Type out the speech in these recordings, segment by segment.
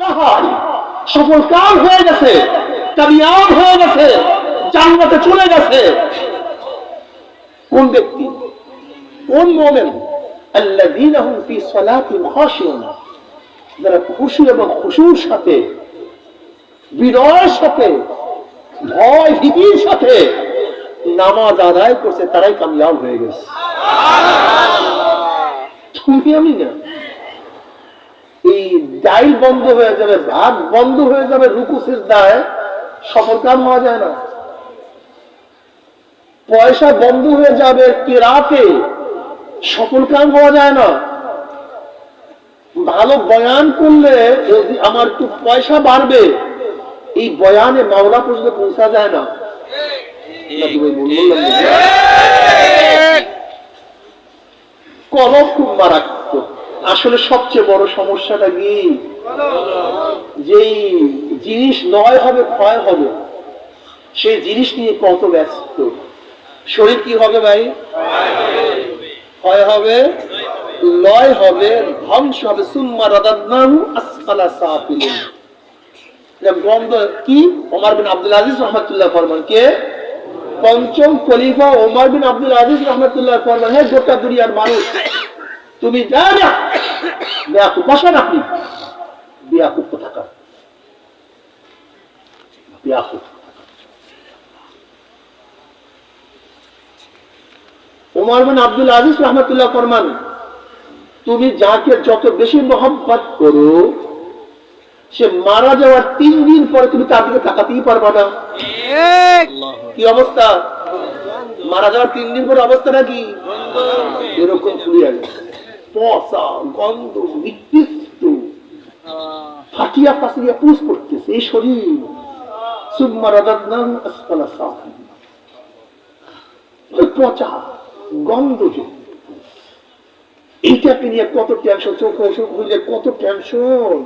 না হয়। সফল কাম হয়ে গেছে? কামিয়াব হয়ে গেছে? জান্নাতে চলে গেছে? কোন ব্যক্তি? কোন মোমেন? আল্লাযীনা হুম ফি সালাতিহিম খাশিউন। যারা খুশি এবং খুশুর সাথে বিনয়ের সাথে ভয় ভীতির সাথে নামাজ আদায় করছে তারাই কামিয়াব হয়ে গেছে। তুমি আমি না? এই ডাইল বন্ধ হয়ে যাবে ভাত বন্ধ হয়ে যাবে রুকুসের দায় সফল কাম হওয়া যায় না। পয়সা বন্ধ হয়ে যাবে কেরাতে সফল কাম হওয়া যায় না। ভালো বয়ান করলে যদি আমার একটু পয়সা বাড়বে এই বয়ানে মাওলা পর্যন্ত পৌঁছা যায় না? কলম খুব মারাত্মক। আসলে সবচেয়ে বড় সমস্যাটা কি? যেই জিনিস নয় হবে, ক্ষয় হবে, সেই জিনিস নিয়ে কত ব্যস্ত। শরীর কি হবে ভাই? ক্ষয় হবে, লয় হবে, ধ্বংস হবে। সুম্মা রাদাদনাহু আসফালা সাফিলিন। গন্ধ কি? ওমর বিন আব্দুল আজিজ রহমাতুল্লাহ ফরমান। কে? পঞ্চম খলিফা ওমর বিন আব্দুল আজিজ রহমাতুল্লাহ ফরমান। হ্যাঁ গোটা দুনিয়ার মানুষ তুমি যা না বেয়াকুব বসেন আপনি বেয়াকুব কোথাকার বেয়াকুব ওমর বিন আব্দুল আজিজ রহমতুল্লাহ ফরমান, তুমি যাকে যত বেশি মোহাম্মত করো, সে মারা যাওয়ার তিন দিন পরে তুমি তার দিকে তাকাতেই পারবা না। কি অবস্থা? মারা যাওয়ার তিন দিন পরে অবস্থাটা কি এরকম ফুলিয়া গেছে। পচা গন্ধ, নিকৃষ্ট। ফাটিয়া পুষ করতেছে এই শরীর। পচা নিয়ে কত টেনশন চোখ অসুখ কত টেনশন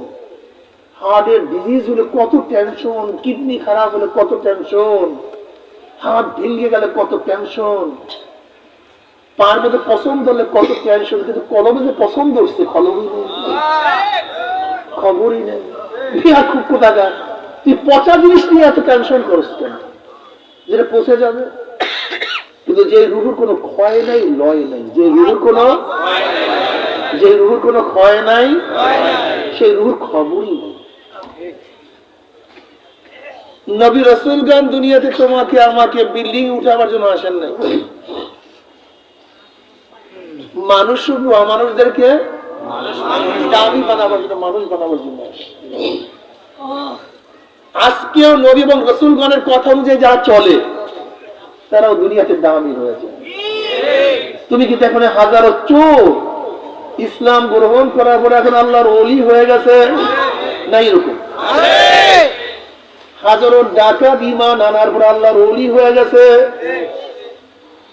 হার্টের ডিজিজ হলে কত টেনশন কিডনি খারাপ হলে কত টেনশন হাত ভেঙে গেলে কত টেনশন পার মধ্যে পছন্দ হলে কত টেনশন কিন্তু কলমে যে পছন্দ হচ্ছে, কলমই নেই। খবরই নেই। বিয়া খুব কোথাকার। তুই পচা জিনিস নিয়ে এত টেনশন করিস কেন? যেটা পচে যাবে। কিন্তু যে রুহুর কোনো ক্ষয় নাই, লয় নাই। যে রুহুর কোনো যে রুহুর কোনো ক্ষয় নাই সেই রুহুর খবরই নেই। নবী রসুলগান দুনিয়াতে তোমাকে, আমাকে বিল্ডিং উঠাবার জন্য আসেন নাই। মানুষ শুধু অমানুষদেরকে দামি বানাবার জন্য, মানুষ বানাবার আজকেও নবী এবং রসুলগণের কথা অনুযায়ী যারা চলে, তারাও দুনিয়াতে দামি হয়েছে তুমি কি এখন হাজারো চোর ইসলাম গ্রহণ করার পরে এখন আল্লাহর অলি হয়ে গেছে? না, এরকম। হাজারো ডাকাত ইমান আনার পরে আল্লাহর অলি হয়ে গেছে।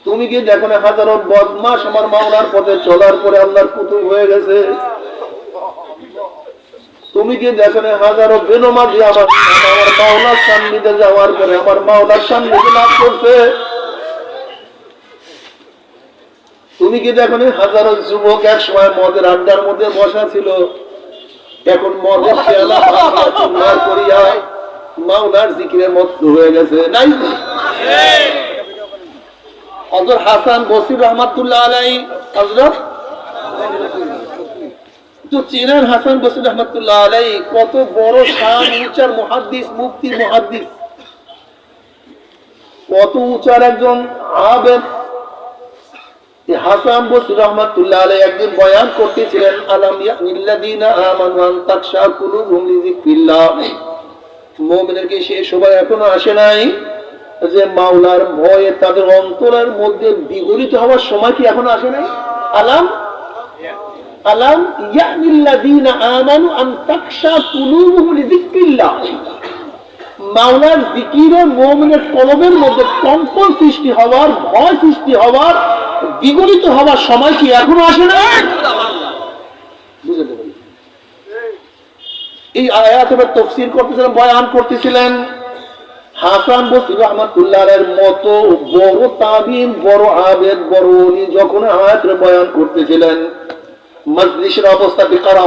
তুমি কি দেখো না হাজারো বদমাস আমার মাওলার পথে চলার পরে আল্লাহর কুতুব হয়ে গেছে? তুমি কি দেখো না হাজারো বেনমাজি আমার আমার মাওলার সান্নিধ্যে যাওয়ার পরে আমার মাওলার সান্নিধ্যে লাভ করছে? তুমি কি দেখো না হাজারো যুবক এক সময় মদের আড্ডার মধ্যে বসা ছিল? এখন মদের পেয়ালা করিয়া মাওলার জিকিরে মত্ত হয়ে গেছে, নাই? হজর হাসান বসির রহমাতুল্লাহ আলাই হজরত তো চেনেন হাসান বসির রহমতুল্লাহ আলাই কত বড় শান, উচার মহাদ্দিস মুক্তি মহাদ্দিস। কত উচার একজন আবেদ। হাসান বসির রহমতুল্লাহ আলাই একদিন বয়ান করতেছিলেন, আলাম ইয়ানিল্লাযীনা আমানু তাকশা কুলুবুহুম লিযিকরিল্লাহ। মুমিনের কি সে সময় এখনও আসে নাই। যে মাওলার ভয়ে তাদের অন্তরের মধ্যে বিগলিত হওয়ার সময় কি এখনও আসে নাই? আলাম? আলাম? ইয়ানিল্লাযীনা আমানু আন মাওলার মধ্যে কম্পন সৃষ্টি হওয়ার, ভয় সৃষ্টি হওয়ার, বিগলিত হওয়ার সময় কি এখনও আসে না এই আয়াত এবার তফসির করতেছিলেন, বয়ান করতেছিলেন। হাসান বসরি রহমাতুল্লাহ এর মতো বড় তাবিন বড় আবেদ, বড় অলি যখন আয়াতের বয়ান করতেছিলেন, মজলিসের অবস্থা বেকার।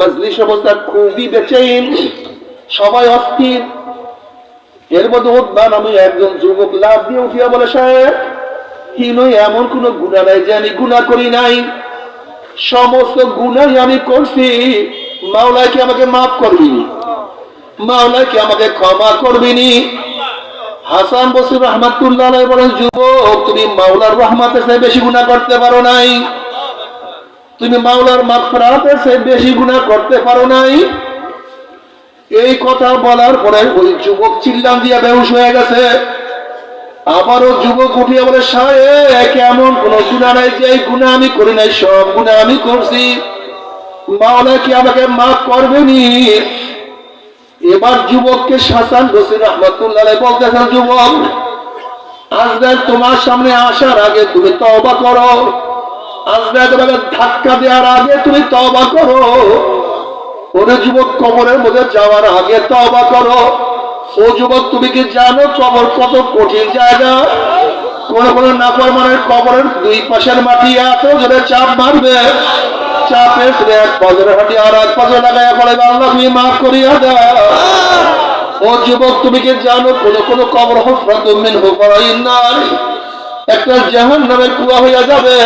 মজলিস অবস্থা খুবই বেচেন সবাই অস্থির। এর মধ্যে উদ্যান আমি একজন যুবক লাভ দিয়ে উঠিয়া বলে, সাহেব, কি নয়, এমন কোন গুণা নাই যে আমি গুণা করি নাই? সমস্ত গুণাই আমি করছি। মাওলাই কি আমাকে মাফ করবি? মাওলাই কি আমাকে ক্ষমা করবিনি? হাসান বসির রহমাতুল্লাহ বলেন, যুবক, তুমি মাওলার রহমাতের চেয়ে বেশি গুণা করতে পারো নাই। তুমি মাওলার মাফরাতের চেয়ে বেশি গুণা করতে পারো নাই। এই কথা বলার পরে ওই যুবক চিল্লাম দিয়া বেহুশ হয়ে গেছে। আবারও যুবক উঠিয়ে বলে, সাহেব এমন কোন গুণা নাই যে এই গুণা আমি করি নাই, সব গুণা আমি করছি। মাওলা কি আমাকে মাফ করবেনি? এবার যুবককে শাসান হোসেন রহমতুল্লাহ বলতেছেন যুবক। আজকে তোমার সামনে আসার আগে তুমি তবা করো। আজকে তোমাকে ধাক্কা দেওয়ার আগে তুমি তবা করো। ওরে যুবক কবরের মধ্যে যাওয়ার আগে তবা করো। ও যুবক, তুমি কি জানো কবর কত কঠিন জায়গা? কোন কোন নাফরমানের কবরের দুই পাশের মাটি এত জোরে চাপ মারবে। চাপে ফিরে এক পাজর হাঁটি আর এক পাজর লাগাইয়া পড়ে আল্লাহ তুমি মাফ করিয়া দেয় ও যুবক, তুমি কি জানো, কোন কোন কবর হফরাত মিন নাই। একটা জাহান নামে কুয়া হইয়া যাবে।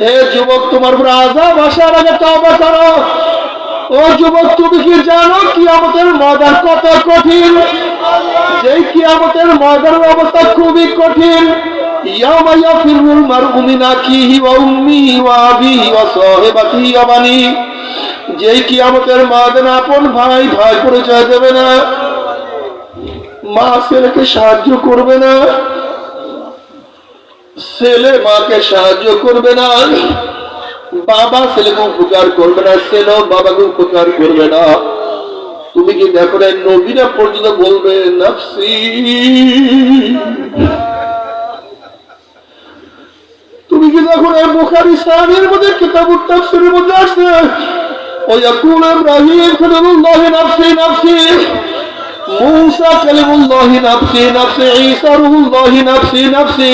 হে যুবক, তোমার উপর আজাব আসার আগে তবা করো। ও যুবক, তুমি কি জানো কিয়ামতের ময়দান কত কঠিন? যেই কিয়ামতের ময়দানের অবস্থা খুবই কঠিন। ইয়ামা ইয়াফিরুল মারউ মিন আখিহি ওয়া উম্মিহি ওয়া আবিহি ওয়া সাহিবাতিহি ওয়া বানি। যেই কিয়ামতের ময়দানে আপন ভাই ভাই পরিচয় দেবে না, মা ছেলেকে সাহায্য করবে না, ছেলে মাকে সাহায্য করবে না বাবা ছেলেকে উপকার করবে না ছেলেও বাবাকে উপকার করবে না তুমি কি দেখো না নবীরা পর্যন্ত বলবে নাফসি তুমি কি দেখো না বুখারি সাহাবীর মধ্যে কিতাবুত তাফসীরের মধ্যে আছে ويقول ابراهيم كلم الله نفسي نفسي موسى كلم الله نفسي نفسي عيسى روح الله نفسي نفسي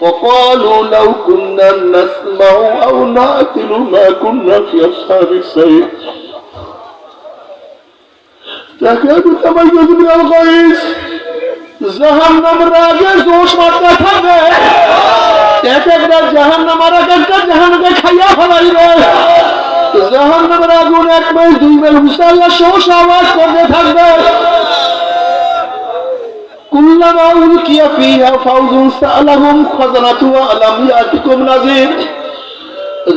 وقالوا لو كنا نسمع أو نعقل ما كنا في أصحاب السير تكاد تميز من الغيظ জাহান্নামের আগে জোশ মারতে থাকবে এক একটা জাহান্নাম আর এক একটা জাহান্নামকে খাইয়া ফেলাইবে জাহান্নামের আগুন এক মাইল দুই মাইল মুসাল্লা শোষ আওয়াজ করতে থাকবে কুল্লামা উলকিয়া ফিহা ফাউজুন সালাহুম খাজানাতুহা আলাম ইয়াতিকুম নাযির।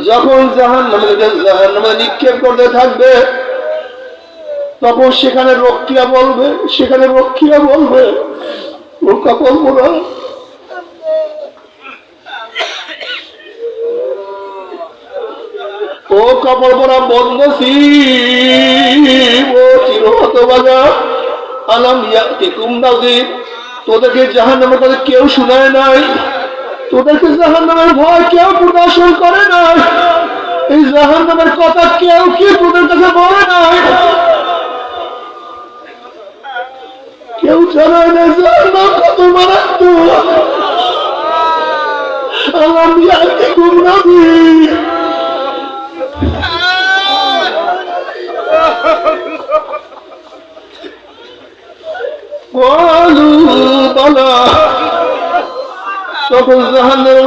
যখন জাহান্নামে জাহান্নামে নিক্ষেপ করতে থাকবে, তখন সেখানে রক্ষিয়া বলবে, সেখানে রক্ষিয়া বলবে ও কাপড় মোড়া ও কাপড় পরা বন্ধসি ও চিরহত বাজা আলাম ইয়াতিকুম নাযির। তোদেরকে জাহান্নামের কথা কেউ শোনায় নাই। তোদেরকে জাহান্নামের ভয় কেউ প্রদর্শন করে নাই। এই জাহান্নামের কথা কেউ কি তোদের কাছে বলে নাই? কেউ জানায় না জাহান্নাম কত মারাত্মক। আলাম ইয়াতিকুম কলু বলা তখন জাহানের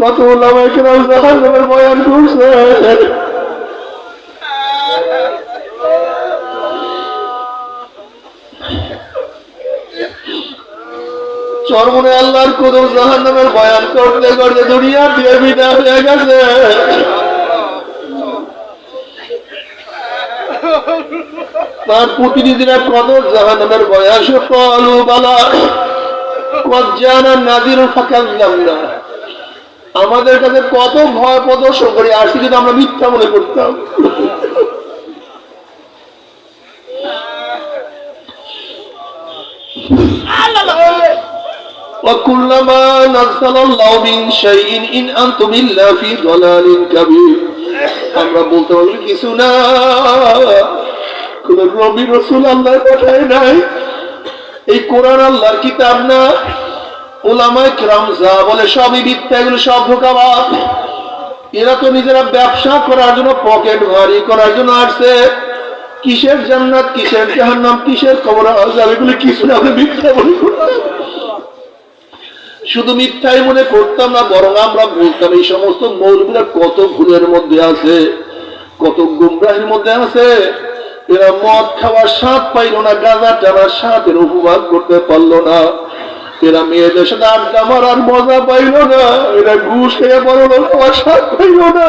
কত ওলামা কেরাম জাহানের বয়ান করছে চরমনে আল্লাহর কোদর জাহান নামের বয়ান করতে করতে দুনিয়া দিয়ে বিদা হয়ে গেছে। তার প্রতিনিধিরা কদর জাহানামের বয়স কলু, বালা। কজ্জানা নাজির ফাঁকাল্লাম না আমাদের কাছে কত ভয় প্রদর্শন করে, আসি যদি আমরা মিথ্যা মনে করতাম। আল্লাহ! وكلما نزل الله من شيء إن أنتم إلا في ضلال كبير আমরা বলতে পারবো কিছু না কোন রবি রসুল আল্লাহ পাঠায় নাই এই কোরআন আল্লাহর কিতাব না ওলামায় কিরাম যা বলে সবই মিথ্যা এগুলো সব ধোকাবাদ এরা তো নিজেরা ব্যবসা করার জন্য পকেট ভারী করার জন্য আসছে কিসের জান্নাত কিসের জাহান্নাম কিসের কবর আজাব এগুলো কিছু না আমরা মিথ্যা বলি শুধু মিথ্যাই মনে করতাম না, বরং আমরা বলতাম, এই সমস্ত মৌলবীরা কত ভুলের মধ্যে আছে, কত গুমরাহের মধ্যে আছে। এরা মদ খাওয়ার স্বাদ পাইল না, গাঁজা টানার স্বাদের উপভোগ করতে পারল না। এরা মেয়েদের সাথে আড্ডা মারার মজা পাইল না, এরা ঘুষ খেয়ে বড় লোক হওয়ার স্বাদ পাইল না।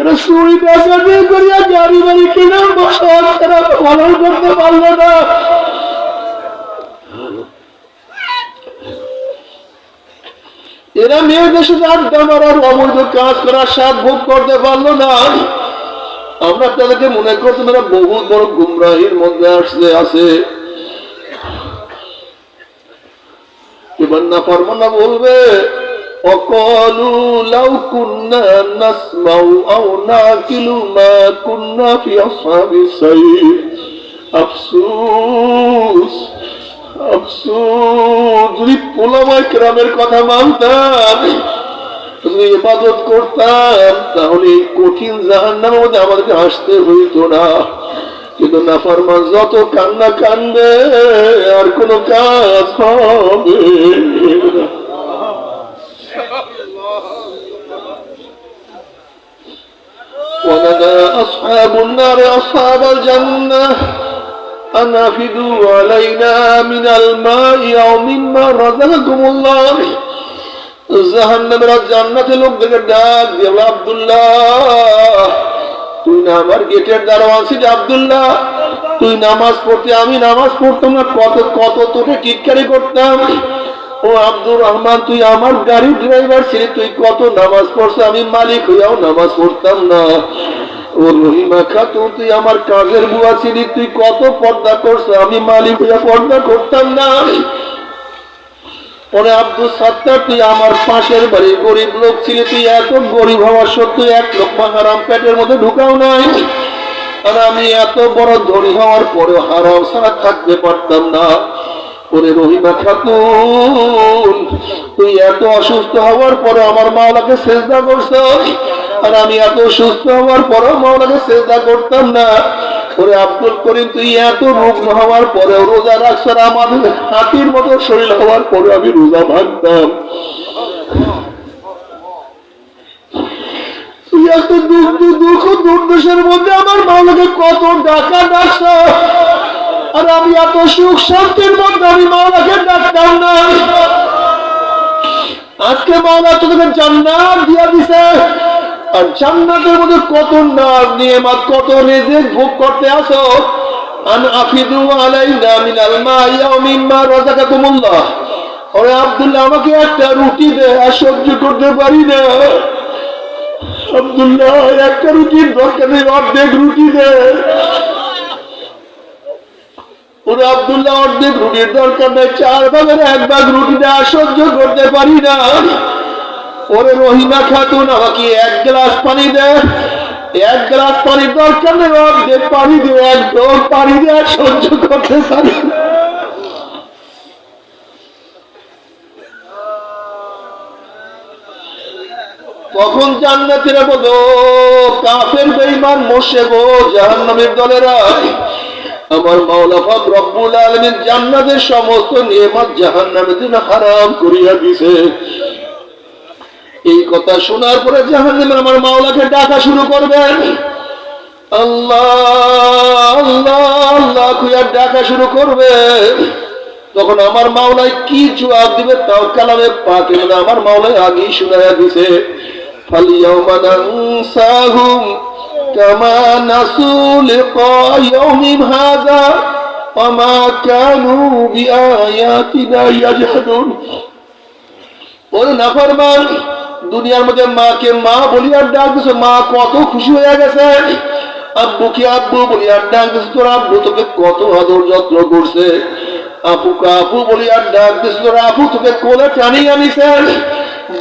এরা চুরি ডাকাতি করিয়া গাড়ি বাড়ি কেনার বসার এরা পালন করতে পারল না। এরা মেয়েদের সাথে আড্ডা মারার অবৈধ কাজ করার স্বাদ ভোগ করতে পারল না। আমরা তাদেরকে মনে করতাম এরা বহুত বড় গুমরাহির মধ্যে আসছে আছে। এবার না পারব না বলবে, অকলু লাউ কুন্না নাসমাউ আও নাকিলু মা সাইর। আফসোস আফসোস যদি পোলামায় গ্রামের কথা মানতাম যদি ইবাদত করতাম তাহলে এই কঠিন জাহান্নামের মধ্যে আমাদেরকে আসতে হইতো না কিন্তু নাফরমান যত কান্না কান্দে আর কোন কাজ হবে না। ونادى أصحاب النار أصحاب الجنة أن أفدوا علينا من الماء أو مما رزقكم الله জাহান্নামের জান্নাতে লোকদেরকে ডাক দিয়ে বলে, আব্দুল্লাহ তুই না আমার গেটের দারোয়ান ছিল আব্দুল্লাহ তুই নামাজ পড়তে আমি নামাজ পড়তাম না কত কত তোকে টিটকারি করতাম ও আব্দুর রহমান তুই আমার গাড়ির ড্রাইভার ছিলি তুই কত নামাজ পড়ছো আমি মালিক হইয়াও নামাজ পড়তাম না আমি গরিব লোক ছিলি, তুই এত গরিব হওয়ার সত্ত্বেও এক হারাম মধ্যে ঢুকাও নাই। আর আমি এত বড় ধনী হওয়ার পরেও হারাম ছাড়া থাকতে পারতাম না। ওরে রহিমা খাতুন তুই এত অসুস্থ হওয়ার পরে আমার মা মাওলাকে চেষ্টা করছ। আর আমি এত সুস্থ হওয়ার পরেও মাওলাকে চেষ্টা করতাম না। ওরে আব্দুল করিম, তুই এত হওয়ার রোজা রাখছ আর হাতির মতো শরীর হওয়ার পরে আমি রোজা ভাঙতাম। তুই এত দুঃখ দুঃখ, দুর্দশার মধ্যে আমার মাওলাকে কত ডাকা ডাকছ? আর আমি এত সুখ, শান্তির মধ্যে আমি মাওলাকে ডাকতাম না। আজকে মাওলা তোদের জান্নাত দিয়া দিছে। আর জান্নাতের মধ্যে কত নাজ নিয়ামত, কত রিজিক ভোগ করতে আসো? আন আফিদু আলাইনা মিনাল মাই আও মিম্মা রাযাকাকুমুল্লাহ। ওরে আব্দুল্লাহ, আমাকে একটা রুটি দে, আর সহ্য করতে পারি না। আব্দুল্লাহ, একটা রুটির দরকার নেই, অর্ধেক রুটি দে। ওরে আব্দুল্লাহ, অর্ধেক রুটির দরকার নেই, চার ভাগের এক ভাগ রুটিটা আর সহ্য করতে পারি না। ওরে রহিমা খাতুন, আমাকে এক গ্লাস পানি দে। এক গ্লাস পানির দরকার নেই অর্ধেক পানি দে একদম পানি দিয়ে সহ্য করতে পারি। তখন জান্নাতীরা বলো কাফের বেঈমান মোশে গো জাহান্নামের দলেরা। আমার মাওলা পাক রব্বুল আলামিন জান্নাতের সমস্ত নিয়ামত জাহান্নামের জন্য হারাম করিয়া দিছে এই কথা শোনার পরে জাহান্নামের আমার মাওলাকে ডাকা শুরু করবেন আল্লাহ আল্লাহ আল্লাহ খুঁয়ার ডাকা শুরু করবে। তখন আমার মাওলায় কি জবাব দিবে তাও কালামে পাকে মানে আমার মাওলায় আগেই শুনাইয়া দিছে। ফালিয়াউমা নানসাহুম কামা নাসু ইয়াউমিম হাযা ওমা কানু বিআয়াতিনা ইয়াজহাদুন। ওরে নাফরমান দুনিয়ার মধ্যে মাকে মা বলিয়ার ডাক দিছে, মা কত খুশি হয়ে গেছে। আব্বুকে আব্বু বলিয়ার ডাক দিছে, তোর আব্বু তোকে কত আদর যত্ন করছে। আপুকে আপু বলি আর ডাক দিছিল আপু তোকে কোলে টানি আনিছেন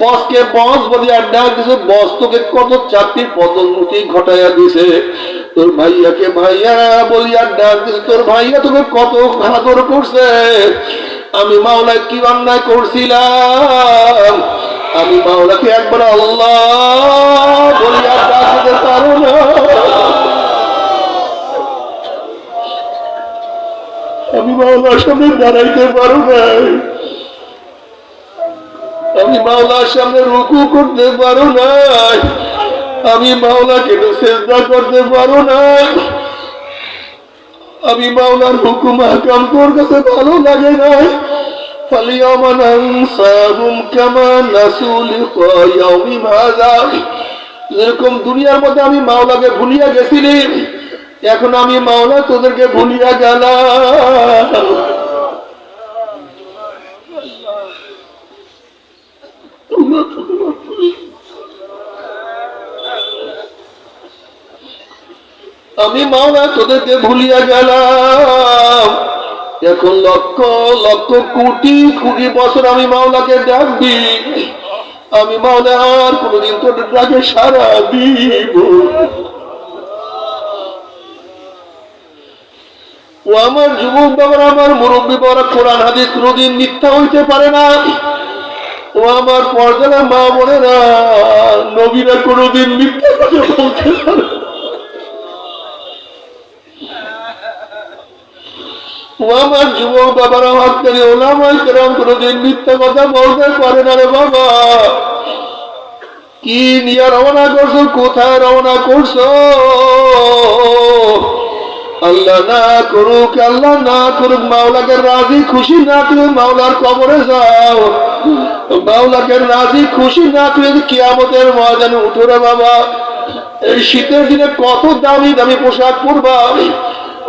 বসকে বস বলি আর ডাক দিছে, বস তোকে কত চাকরির পদোন্নতি ঘটাইয়া দিছে। তোর ভাইয়াকে ভাইয়া বলি আর ডাক দিছে, তোর ভাইয়া তোকে কত আদর করছে। আমি মাওলায় কি অন্যায় করছিলাম? আমি মাওলাকে একবার আল্লাহ বলি, আর পারো না। আমি মাওলার সামনে দাঁড়াইতে পারো নাই। আমি মাওলার সামনে রুকু করতে পারো নাই। আমি মাওলাকে চেষ্টা করতে পারো না আমি মাওলার হুকুম হাকাম তোর কাছে ভালো লাগে নাই। فاليوم ننساهم كما نسوا لقاء يومهم هذا যেরকম দুনিয়ার মধ্যে আমি মাওলাকে ভুলিয়া গেছিলি এখন আমি মাওলা তোদেরকে ভুলিয়া গেলাম আমি মাওলা তোদেরকে ভুলিয়া গেলাম এখন লক্ষ লক্ষ কোটি কোটি বছর আমি মাওলাকে ডাকবি আমি মাওলা, আর কোনোদিন তোদের ডাকে সারা দিব। ও আমার যুবক বাবার, আমার মুরব্বী বাবারা, কোরআন, হাদিস কোনোদিন মিথ্যা হইতে পারে না। ও আমার পর্দারা মা বোনেরা, নবীরা কোনোদিন মিথ্যা কথা পারে না। আমার যুবক বাবারা হাতকারী ওলামাই কেরাম কোনোদিন মিথ্যা কথা বলতে পারে না রে বাবা কি নিয়ে রওনা করছ? কোথায় রওনা করছ আল্লাহ না করুক আল্লাহ না করুক মাওলাকে রাজি খুশি না করে মাওলার কবরে যাও মাওলাকে রাজি খুশি না করে কিয়ামতের ময়দানে উঠো রে বাবা এই শীতের দিনে কত দামি দামি পোশাক পরবা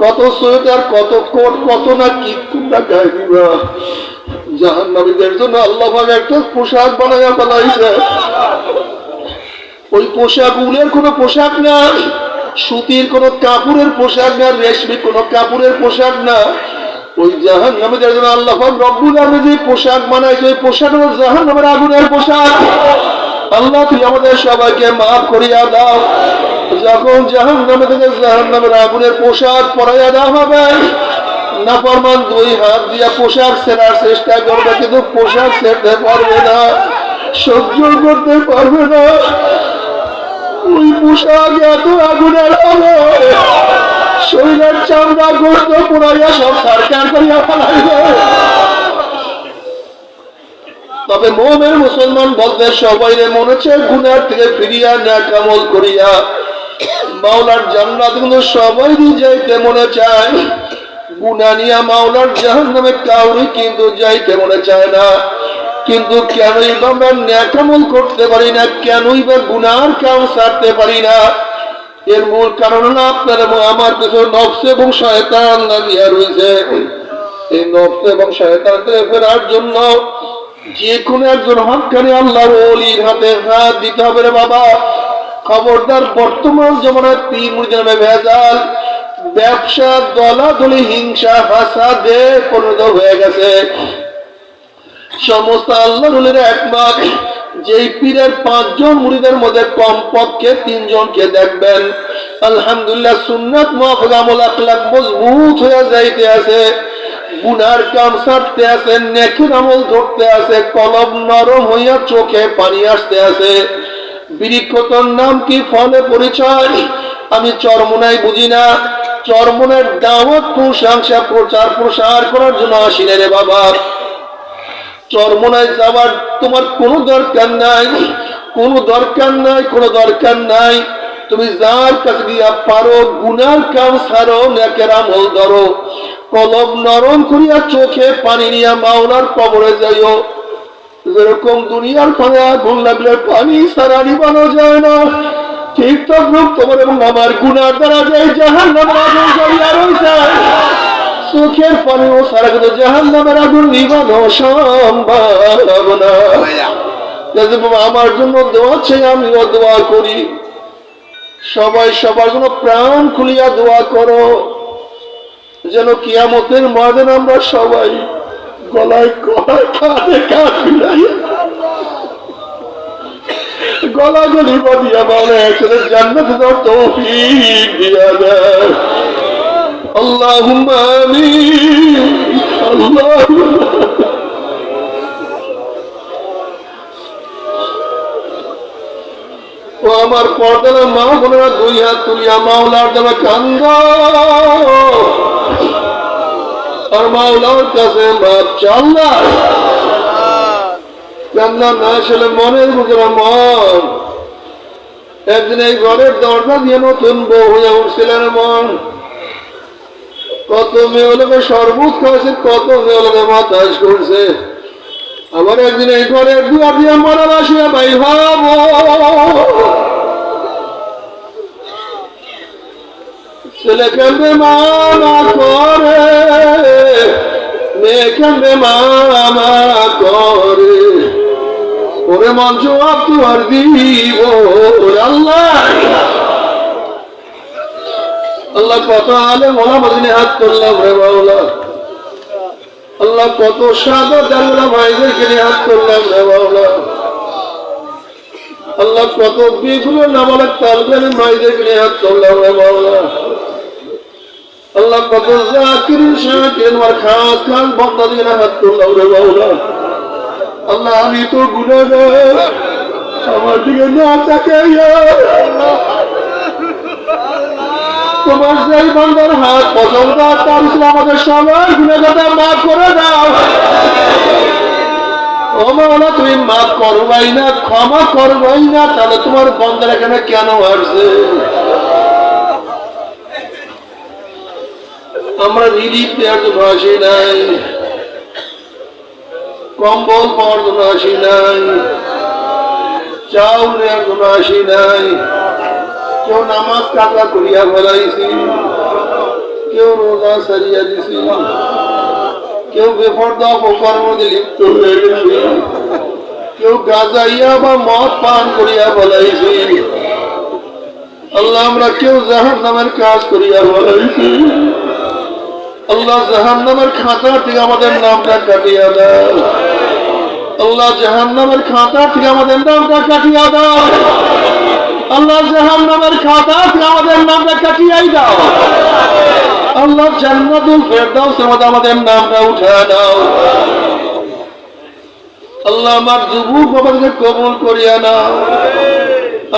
কত সোয়েটার কত কোট, কত না কি তোমরা গায়ে দিবা জাহান নামীদের জন্য আল্লাহ একটা পোশাক বানাইয়া ফেলাইছে। ওই পোশাক উলের কোনো পোশাক না সুতির কোনো কাপড়ের পোশাক না রেশমি কোনো কাপড়ের পোশাক না ওই জাহান নামীদের জন্য আল্লাহ রব্বুল আলমী যে পোশাক বানাইছে, ওই পোশাক হলো জাহান নামের আগুনের পোশাক। আল্লাহ তুই আমাদের সবাইকে মাফ করিয়া দাও। যখন জাহান নামে থেকে জাহান নামের আগুনের পোশাক পরাইয়া দেওয়া হবে, নাফরমান দুই হাত দিয়া পোশাক সেরার চেষ্টা করবে, কিন্তু পোশাক সেরতে পারবে না, সহ্য করতে পারবে না। ওই পোশাক এত আগুনের হবে, শরীরের চামড়া গোস্ত পুরাইয়া সব সরকার করিয়া ফেলাইবে। তবে মোমের মুসলমান বলতে সবাই মনে হচ্ছে, গুনার থেকে ফিরিয়া না কামল করিয়া মাওলার জান্নাত কিন্তু সবাই যাইতে মনে চায়। গুনা নিয়া মাওলার জাহান নামে কাউরি কিন্তু যাইতে মনে চায় না। কিন্তু কেনই বা আমরা ন্যাকামল করতে পারি না, কেনই বা গুনার কাম সারতে পারি না। এর মূল কারণ হলো আপনার এবং আমার কিছু নফস এবং শয়তান লাগিয়া রয়েছে এই নফস এবং শয়তান ফেরার জন্য যে কোনো একজন হকানি আল্লাহ ওলির হাতে হাত দিতে হবে রে বাবা। খবরদার বর্তমান জমানায় মুরিদ নামে ভেজাল, ব্যবসা, দলাদলি, হিংসা হাসাদে পরিণত হয়ে গেছে। সমস্ত আল্লাহ রুলের একমাত যেই পীরের পাঁচজন মুড়িদের মধ্যে কমপক্ষে তিনজনকে দেখবেন। আলহামদুলিল্লাহ সুন্নাত মুহাফিজ আখলাক মজবুত হয়ে যাইতে আছে। গুনার কাম ছাড়তে আছে, নেকির আমল ধরতে আছে, কলম নরম হইয়া চোখে পানি আসতে আছে। বিরিক্ষতর নাম কি? ফলে পরিচয়? আমি চরমনাই বুঝি না। চরমনের দাওয়াত প্রশংসা প্রচার প্রসার করার জন্য আসি রে বাবা। চরমনায় যাওয়ার তোমার কোনো দরকার নাই। কোনো দরকার নাই, কোনো দরকার নাই। তুমি যার কাছে গিয়া পারো, গুনার কাম সারো, নেকের আমল ধরো। কলম নরম করিয়া চোখে পানি নিয়া মাওলার কবরে যাইও। যেরকম দুনিয়ার ফলে আগুন লাগলে পানি সারা নিবানো যায় না। ঠিক তদ্রুপ তোমার এবং আমার গুনার দ্বারা যায় জাহান নামের আগুন জ্বলিয়া রয়েছে চোখের পানি ও সারা কিন্তু জাহান নামের আগুন নিবানো সম্ভব না। আমার জন্য দোয়া চাই আমিও দোয়া করি, সবাই সবার জন্য প্রাণ খুলিয়া দোয়া করো, যেন কিয়ামতের ময়দান আমরা সবাই গলায় গলায় কাঁধে কাঁধ মিলাইয়া। গলা গলি বাদিয়া বলে একসাথে জান্নাত দাও তৌফিক দিয়া দেয় আল্লাহুম্মা আমিন ও আমার পর্দার মা বোনেরা, দুই হাত তুলিয়া মাওলার দেবে কান্দ আর মাওলার কাছে মাপ চাল্লা কান্না না আসলে মনের মুখেরা মন। একদিন এই ঘরের দরজা দিয়ে নতুন বউ হয়ে উঠছিলেন মন। কত মেয়ে লোকে শরবত খাওয়াছে কত মেয়ে লোকে বাতাস করছে। আবার একদিন এই ঘরের দুয়ার দিয়ে মরা আসিয়া ভাই ভাবো ছেলে কেমবে মামা করে? মেয়ে কেমবে মামা করে? ওরে মঞ্চ তোমার দিব আল্লাহ। আল্লাহ কত আলে মোলা মদিনে হাত করলাম রে বাউলা আল্লাহ কত সাদা জানলা ভাইদেরকে হাত করলাম রে বাউলা আল্লাহ কত বিগুলো নামালের তালবেন মাইদেরকে হাত করলাম রে বাউলা আল্লাহ কত জাকিরিন শাকিরিন আমার খাস খাস হাত রে আল্লাহ, আমি তো আমার দিকে না তোমার সেই বান্দার হাত পছন্দ, তার উপর আমাদের সবার মাফ করে দাও। ও মাওলা, তুমি মাফ করবাই না, ক্ষমা করবাই না, তাহলে তোমার বন্দার এখানে কেন আসছে আমরা রিলিফ দেওয়ার জন্য আসি নাই। কম্বল পাওয়ার জন্য আসি নাই। চাউল নেওয়ার জন্য আসি নাই। কেউ নামাজ কাটা করিয়া ফেলাইছি। কেউ রোজা সারিয়া দিছি। কেউ বেফর্দা অপকর্ম লিপ্ত হয়ে গেছি। কেউ গাজাইয়া বা মদ পান করিয়া ফেলাইছি। আল্লাহ আমরা কেউ জাহান নামের কাজ করিয়া ফেলাইছি। আল্লাহ জাহান নামের খাতা থেকে আমাদের নামটা কাটিয়া দাও। আল্লাহ জাহান নামের খাতা থেকে আমাদের নামটা কাটিয়া দাও। আল্লাহ জাহান নামের খাতা থেকে আমাদের নামটা কাটিয়াই দাও। আল্লাহ জান্নাতুল ফেরদাউস মধ্যে আমাদের নামটা উঠা দাও। আল্লাহ আমার যুবক বাবাকে কবুল করিয়া নাও।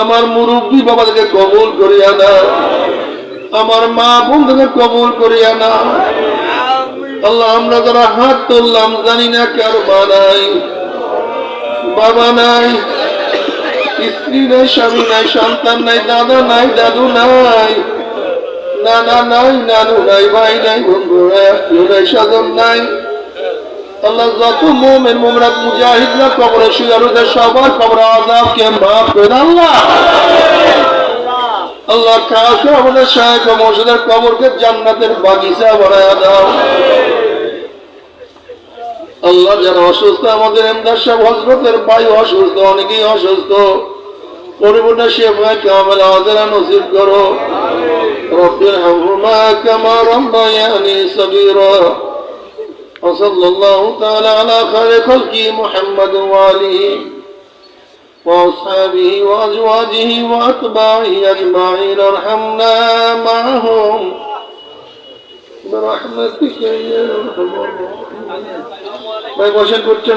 আমার মুরব্বী বাবাকে কবুল করিয়া নাও। আমার মা বোনকে কবুল করিয়া নাও আল্লাহ, আমরা যারা হাত তুললাম, জানি না কার মা নাই, বাবা নাই, স্ত্রী নাই, স্বামী নাই, সন্তান নাই, দাদা নাই, দাদু নাই, নানা নাই, নানু নাই, ভাই নাই, বন্ধু নাই, আত্মীয় নাই, স্বজন নাই। আল্লাহ, যত মোমেন মোমরাত মুজাহিদরা কবরে শুয়ারুদে সবার কবর আজাবকে মাফ করে আল্লাহ? আল্লাহ কাউকে আমাদের সাহেব মসজিদের কবরকে জান্নাতের বাগিচা বানায় দাও আল্লাহ যারা অসুস্থ আমাদের এমদার সাহেব হজরতের ভাই অসুস্থ অনেকেই অসুস্থ পরিপূর্ণ শেফা কামেল আজরা নসিব করো رب ارحمهما كما ربياني صغيرا وصلى الله تعالى على خير خلقه محمد وآله وأصحابه وأزواجه وأتباعه أجمعين ارحمنا معهم برحمتك يا أرحم الراحمين ما يبغى شيء كنت